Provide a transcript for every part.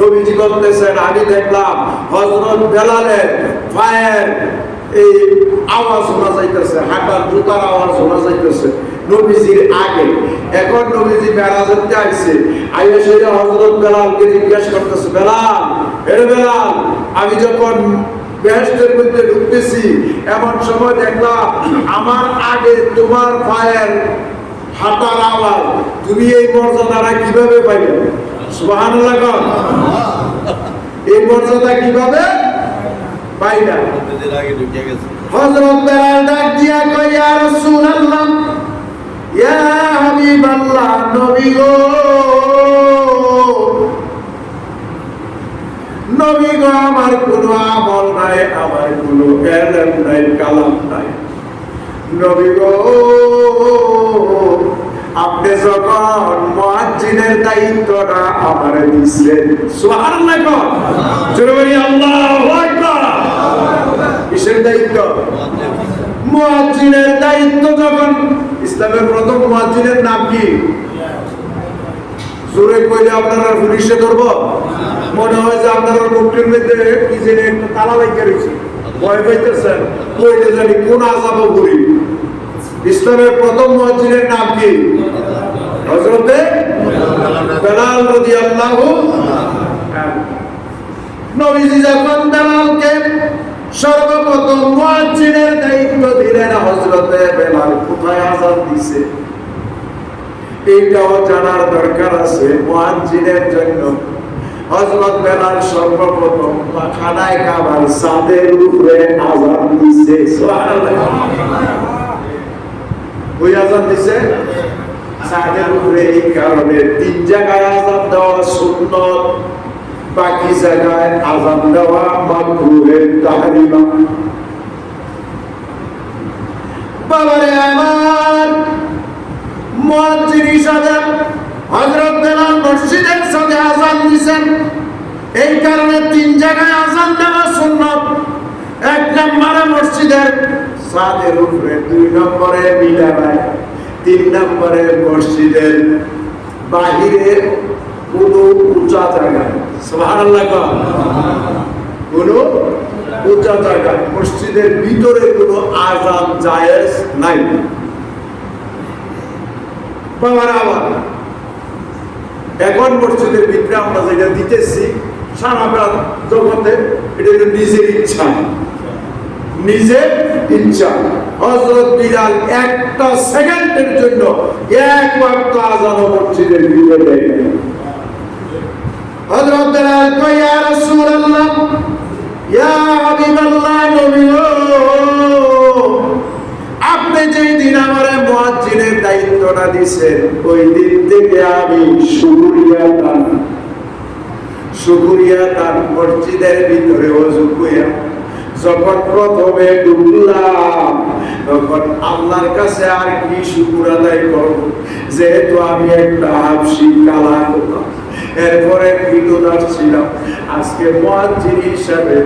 নবীজি বলতেছেন, আমি দেখলাম হযরত বেলালের পায়ের এই আওয়াজ শোনা যাইতেছে, হাঁটার জুতার আওয়াজ শোনা যাইতেছে নবীজির আগে। এখন নবীজি মেরাজতে আইছে, আইয়া সেটা হযরত বেলালকে জিজ্ঞেস করতেছে, বেলাল এরে বেলাল, আমি যখন বেহেশতের মধ্যে ঢুকতেছি, এমন সময় দেখলাম আমার আগে তোমার পায়ের হাঁটার আওয়াজ তুমি এই মর্যাদাটা কীভাবে পাইলে সুবহানাল্লাহ কন। এই মর্যাদা কীভাবে পাইলা হযরত বেলাল ডাক দিয়া কই ইয়া রাসূলুল্লাহ, ইয়া হাবিবাল্লাহ, নবী গো। নবী গো, আমার কোনো আমল নাই, আমার কোনো এলেম নাই, কালাম নাই। নবী গো আপনি যখন মুয়াজ্জিনের দায়িত্বটা আমারে দিচ্ছেন সুবহানাল্লাহ কিসের দায়িত্ব? মুয়াজ্জিনের দায়িত্ব যখন, ইসলামের প্রথম মুয়াজ্জিনের নাম কি? জোরে কইলে আপনারা পুলিশে ধরব? মনে হয় যে আপনারা মুখের মধ্যে কি জানি একটা তালা লাগিয়ে রয়েছে। ভয় পাইতেছেন। কইলে জানি কোন আজাব করি। ইসলামের প্রথম মসজিদের নাম কি? হজরতে বেলাল রাদিয়াল্লাহু আনহু। নবীজি যখন বেলালকে সর্বপ্রথম মুয়াজ্জিনের দায়িত্ব দিলেন, হযরতে বেলাল কোথায় আযান দিছে? এটাও জানার দরকার আছে মুয়াজ্জিনের জন্য। হযরত বেলাল সর্বপ্রথম খানায় কাবার সাদের উপরে আযান দিছে। সুবহানাল্লাহ। ওই আজান দিছে? সাদের উপরে এই কারণে তিন জায়গায় আজান দেওয়া সুন্নত, বাকি জায়গায় আজান দেওয়া মাকরুহের তাহরিমা। বাবারে আমার মুয়াজ্জিন হিসাবে হযরত বেলাল মসজিদের সাথে আজান দিছেন। এই কারণে তিন জায়গায় আজান দেওয়া সুন্নত। এক নম্বরে মসজিদের, সাদের উপরে দুই নম্বরে মিলারায় তিন নম্বরে মসজিদের বাহিরে কোন উঁচা জায়গায় কন। উঁচা জায়গায় মসজিদের ভিতরে কোনো আজান জায়েজ নাই। এখন মসজিদের ভিতরে আমরা যেটা দিতেছি, সারা জগতে এটা নিজের ইচ্ছা। নিজের ইচ্ছা হযরত বিলাল একটা সেকেন্ডের জন্য এক ওয়াক্ত আযান মসজিদের ভিতরে দেয় নাই। হযরত বিলাল কয়, ইয়া রাসূলুল্লাহ, ইয়া হাবিবাল্লাহ, নবী আপনি যেই দিন আমার মুয়াজ্জিনের দায়িত্বটা দিছেন, ওই দিন থেকে আমি শুকরিয়া দান শুকরিয়া দান মসজিদের ভিতরে ওযু কইয়া যখন প্রথমে ঢুকলাম তখন আল্লাহর কাছে আর কি শুকুর আদায় করব? যেহেতু আমি একটা হাফসি কালা করলাম এরপরে কৃতদাস ছিলাম। আজকে মুয়াজ্জিন হিসাবে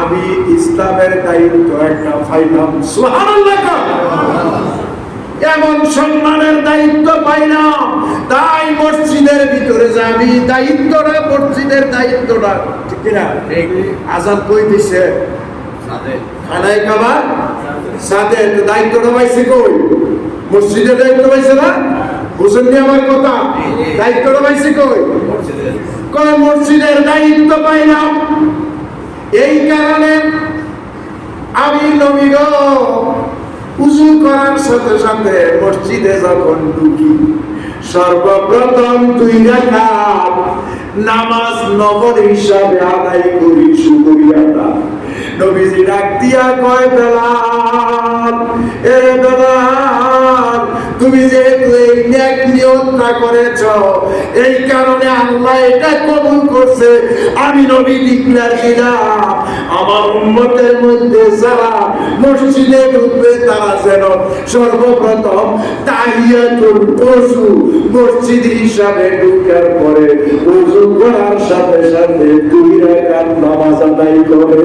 আমি ইসলামের দায়িত্ব একটা পাইলাম। এমন সম্মানের দায়িত্ব পাইলাম তাই মসজিদের ভিতরে যাবি দায়িত্বটা মসজিদের দায়িত্বটা ঠিক কিনা? আজাদ কই দিছে? খানায় খাবার সাথে তো দায়িত্বটা পাইছে কই? মসজিদের দায়িত্ব পাইছে না? বুঝেন আমার কথা। দায়িত্বটা পাইছে কই? কয় মসজিদের দায়িত্ব পাইলাম এই কারণে আমি নবী গো উজু করার সাথে সাথে মসজিদে যখন ঢুকি সর্বপ্রথম দুই রাকাত নামাজ নগর হিসাবে আদায় করি শুকরিয়াটা নবীজি ডাক দিয়া কয় বেলাল এ বেলাল তুমি যেহেতু নিয়তটা করেছ। এই কারণে আল্লাহ এটা কবুল করছে। আমি নবী ডিক্লার আমার উম্মতের মধ্যে যারা মসজিদে ঢুকবে, তারা যেন সর্বপ্রথম তাহিয়াতুল ওযু মসজিদ হিসাবে ঢুকার পরে ওযু করার সাথে সাথে দুই নামাজ আদায় করে।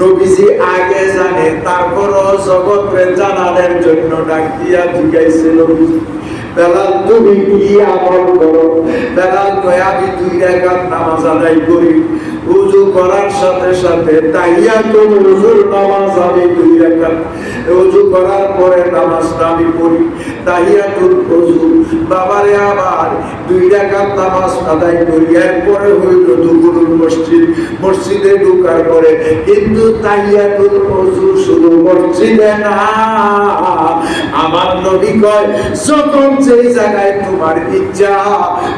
নবীজি আগে জানে, তারপরও জগৎরে জানানোর জন্য ডাক দিয়া জিজ্ঞাইছে নবীজি, বেলাল, তুমি কি আমল করো? বেলাল তুই দুই রেখার নামাজ আদায় করি। উজু করার সাথে সাথে উজুর নামাজ আমি দুই রাকাত। উজু করার পরে নামাজটা আমি পড়ি। উজু বাবারে আবার দুই রাকাত নামাজ আদায় করি। হইল মসজিদ। মসজিদে ঢুকার পরে কিন্তু তাহিয়াতুল উজু শুধু মসজিদে না। আমার নবী কয়, যখন যেই জায়গায় তোমার ইচ্ছা,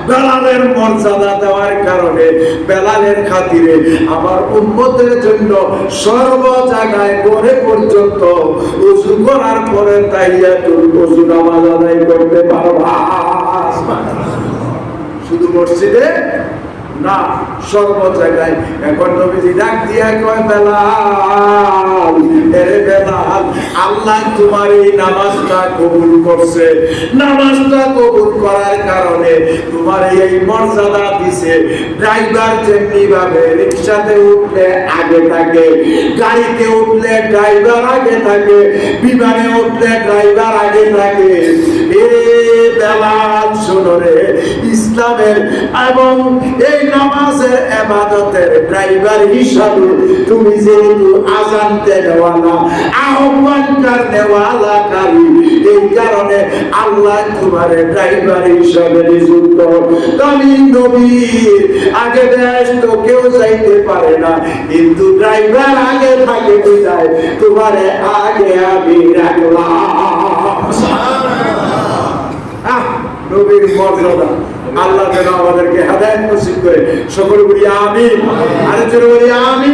বেলালের মর্যাদা দেওয়ার কারণে বেলালের খাতিরে আমার উন্মতের জন্য সর্ব জায়গায় পরে পর্যন্ত উজু করার পরে তাইয়া তুমি উজু নামাজ আদায় করতে পারবা শুধু মসজিদে না সর্ব জায়গায়। এখন নবীজি ডাক দিয়া কয়, বেলাল, এরে বেলাল, আল্লাহ তোমার এই নামাজটা কবুল করছে। নামাজটা কবুল করার কারণে তোমার এই মর্যাদা দিছে। ড্রাইভার যেমনি ভাবে রিক্সাতে উঠলে আগে থাকে, গাড়িতে উঠলে ড্রাইভার আগে থাকে, বিমানে উঠলে ড্রাইভার ইসলামের এবং এই নামাজের এবাদতের ড্রাইভার হিসাবে তুমি যেহেতু আজান দেওয়ালা আহ্বানকার নেওয়ালা কারি এই কারণে আল্লাহ তোমার ড্রাইভার হিসাবে নিযুক্ত। আমি নবীর আগে দেশ তো কেউ যাইতে পারে না কিন্তু ড্রাইভার আগে থাকে বিদায় তোমারে আগে আমি রাখলাম। আহ, নবীর মর্যাদা। আল্লাহ যেন আমাদেরকে হেদায়ত নসিব করে। সকল বলি আমি আরে বলি আমি